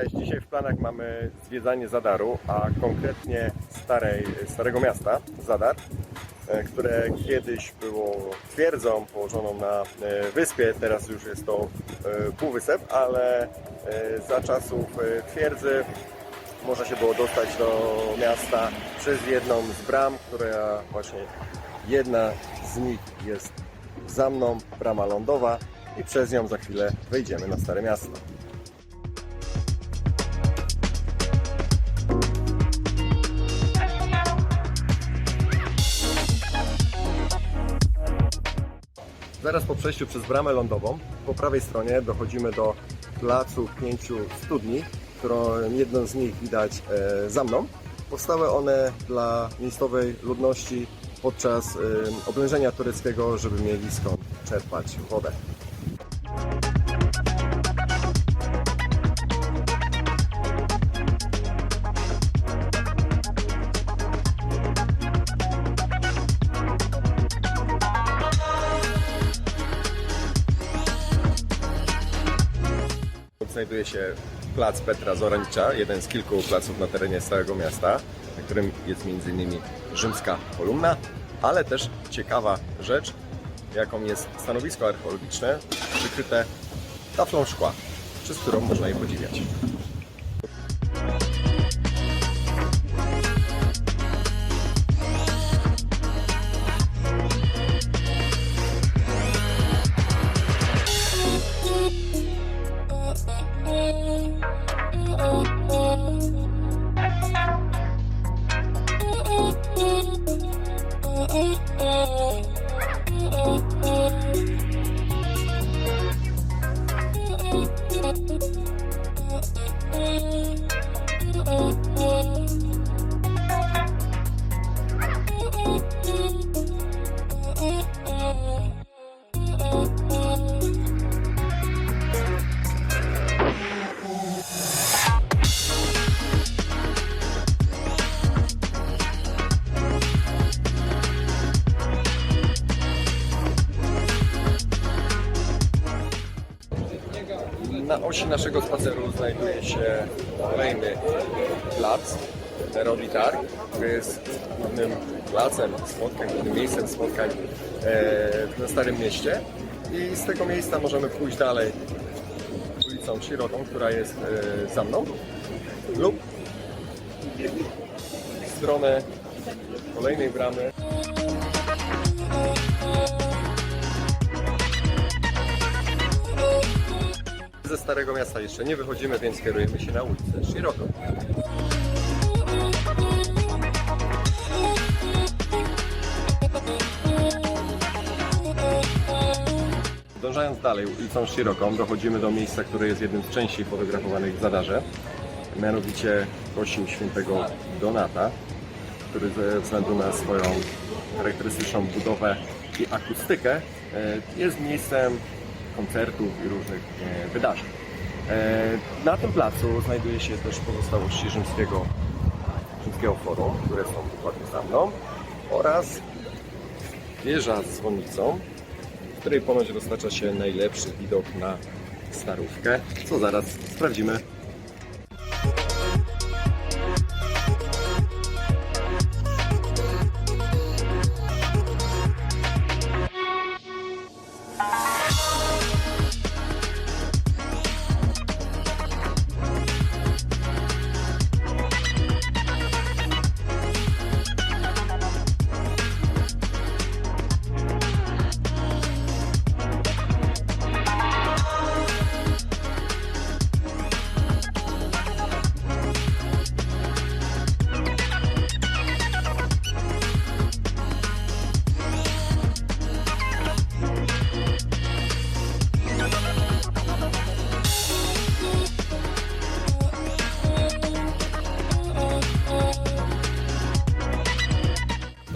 Cześć, dzisiaj w planach mamy zwiedzanie Zadaru, a konkretnie starej, Starego Miasta, Zadar, e, które kiedyś było twierdzą położoną na e, wyspie, teraz już jest to e, półwysep, ale za czasów twierdzy można się było dostać do miasta przez jedną z bram, która właśnie jedna z nich jest za mną, brama lądowa i przez nią za chwilę wejdziemy na Stare Miasto. Zaraz po przejściu przez bramę lądową, po prawej stronie dochodzimy do placu pięciu studni, którą jedną z nich widać e, za mną. Powstały one dla miejscowej ludności podczas e, oblężenia tureckiego, żeby mieli skąd czerpać wodę. Znajduje się plac Petra Zoranicza, jeden z kilku placów na terenie Starego Miasta, na którym jest m.in. rzymska kolumna, ale też ciekawa rzecz, jaką jest stanowisko archeologiczne przykryte taflą szkła, przez którą można je podziwiać. Na osi naszego spaceru znajduje się kolejny plac, Neroli Targ, który jest głównym placem spotkań, głównym miejscem spotkań e, na Starym Mieście. I z tego miejsca możemy pójść dalej ulicą Sierotą, która jest e, za mną, lub w stronę kolejnej bramy Ze Starego Miasta jeszcze nie wychodzimy, więc kierujemy się na ulicę Shiroko. Dążając dalej ulicą Shiroką dochodzimy do miejsca, które jest jednym z częściej fotografowanych w Zadarze, mianowicie kościół świętego Donata, który ze względu na swoją charakterystyczną budowę i akustykę e, jest miejscem koncertów i różnych e, wydarzeń. E, Na tym placu znajduje się też pozostałości rzymskiego, rzymskiego forum, które są dokładnie za mną oraz wieża z dzwonnicą, w której ponoć roztacza się najlepszy widok na starówkę, co zaraz sprawdzimy.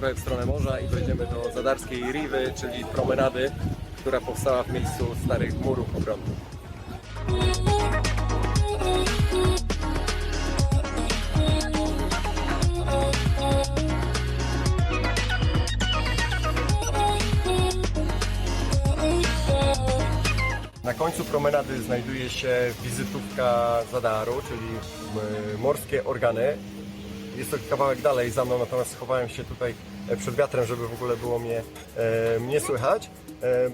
Trochę w stronę morza i dojdziemy do Zadarskiej Riwy, czyli promenady, która powstała w miejscu starych murów obronnych. Na końcu promenady znajduje się wizytówka Zadaru, czyli m, morskie organy. Jest to kawałek dalej za mną, natomiast schowałem się tutaj e, przed wiatrem, żeby w ogóle było mnie, e, mnie słychać. E,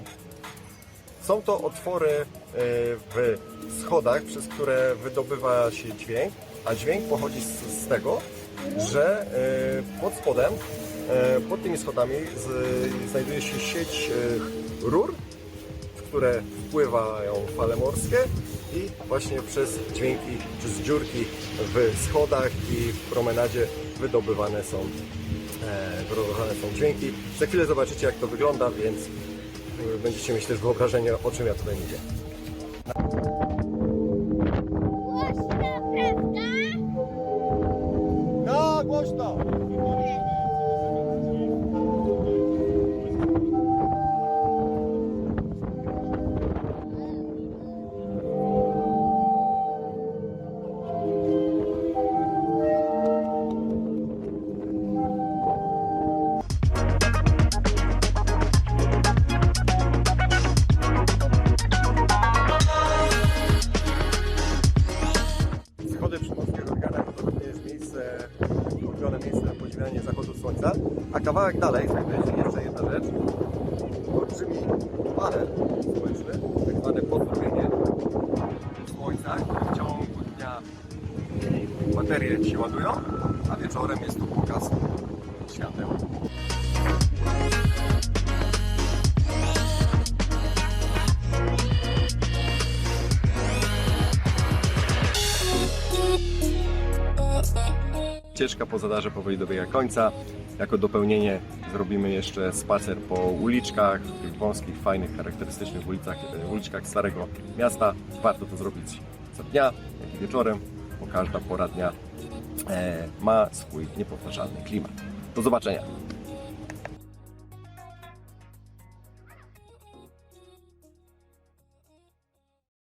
są to otwory e, w schodach, przez które wydobywa się dźwięk, a dźwięk pochodzi z, z tego, że e, pod spodem, e, pod tymi schodami znajduje się sieć e, rur, w które wpływają fale morskie i właśnie przez dźwięki, przez dziurki w schodach i w promenadzie wydobywane są, e, wydobywane są dźwięki. Za chwilę zobaczycie jak to wygląda, więc e, będziecie mieć też wyobrażenie o czym ja tutaj mówię. Głośno, prawda? No, głośno! Ulubione miejsce na podziwianie zachodu słońca. A kawałek dalej znajduje się jeszcze jedna rzecz. Olbrzymi panel słoneczny, tak zwane podrobienie słońca, które w ciągu dnia baterie się ładują, a wieczorem jest tu pokaz świateł. Ścieżka po zadarze powoli dobiega końca. Jako dopełnienie zrobimy jeszcze spacer po uliczkach, tych wąskich, fajnych, charakterystycznych ulicach, e, uliczkach Starego Miasta. Warto to zrobić co dnia, jak i wieczorem, bo każda pora dnia e, ma swój niepowtarzalny klimat. Do zobaczenia!